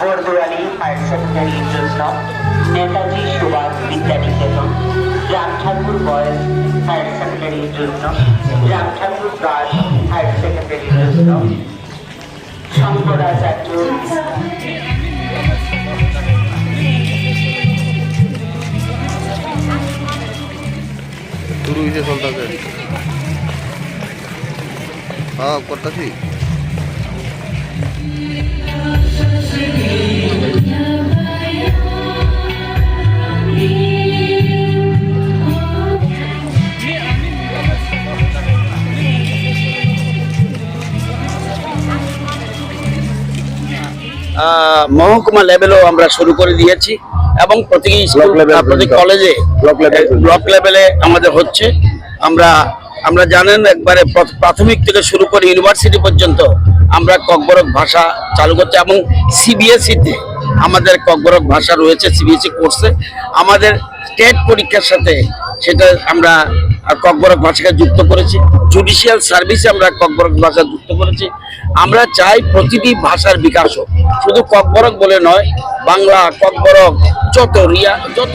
বর্দুয়ালি higher সেকেন্ডারির জন্য Netaji Subhash Vidyaniketan, Ram Thakur boys higher সেকেন্ডারির জন্য রাম ঠাকুর গার্লস হায়ার সেকেন্ডারির জন্য শঙ্করাচার্য শুরু হয়েছে চলতেছে হ্যাঁ করতেছি মহকুমা লেভেলও আমরা শুরু করে দিয়েছি এবং প্রতি স্কুল প্রতি কলেজে ব্লক লেভেলে আমাদের হচ্ছে। আমরা আমরা জানেন একবারে প্র- প্রাথমিক থেকে শুরু করে ইউনিভার্সিটি পর্যন্ত আমরা ককবরক ভাষা চালু করছি এবং সিবিএসইতে আমাদের ককবরক ভাষা রয়েছে সিবিএসই কোর্সে আমাদের স্টেট পরীক্ষার সাথে সেটা আমরা ককবরক ভাষাকে যুক্ত করেছি। জুডিশিয়াল সার্ভিসে আমরা ককবরক ভাষা যুক্ত করেছি। আমরা চাই প্রতিটি ভাষার বিকাশ হোক। শুধু ককবরক বলে নয়, বাংলা, ককবরক, যত রিয়া, যত